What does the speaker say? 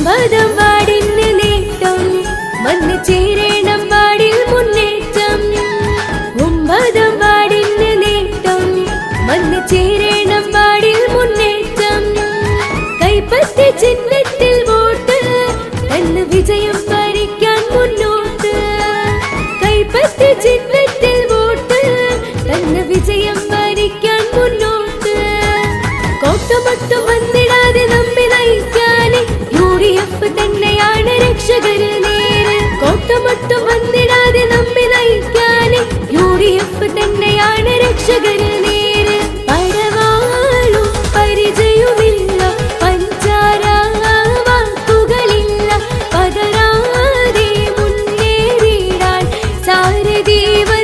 ഒമ്പതാം വാർഡിന് നേട്ടം വന്നു ചേരണം പാടിൽ മുന്നേറ്റം. ഒമ്പതം വാർഡിന് നേട്ടം വന്നു ചേരണം പാടിൽ മുന്നേറ്റം. കൈപ്പറ്റി ചിഹ്നത്തിൽ വോട്ട്. തന്ന് വിജയം ഭരിക്കാൻ മുന്നോട്ട്. കൈപ്പറ്റി ചിഹ്നത്തിൽ positiva